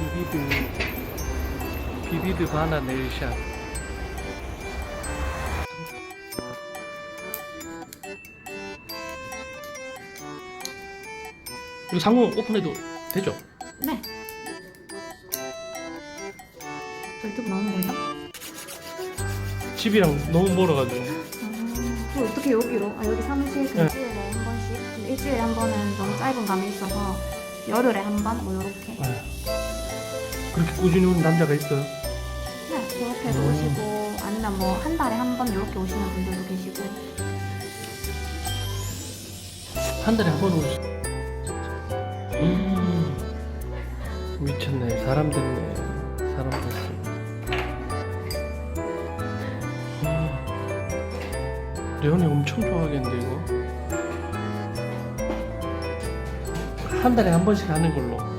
비비드 비비드 바나 네일샷 이거 상호 오픈해도 되죠? 네. 저 유튜브 나오는 거예요? 집이랑 너무 멀어가지고 아, 또 어떻게 여기로? 아 여기 사무실 그 네. 일주일에 한 번씩? 근데 일주일에 한 번은 너무 짧은 감이 있어서 열흘에 한 번? 뭐 요렇게 아유, 그렇게 꾸준히 오는 남자가 있어요? 네 그렇게도 음. 오시고 아니면 뭐 한 달에 한번 요렇게 오시는 분들도 계시고. 한 달에 한 번 오지 음 미쳤네. 사람 됐네. 사람 됐어. 음, 레온이 엄청 좋아하겠는데 이거? 한 달에 한 번씩 하는 걸로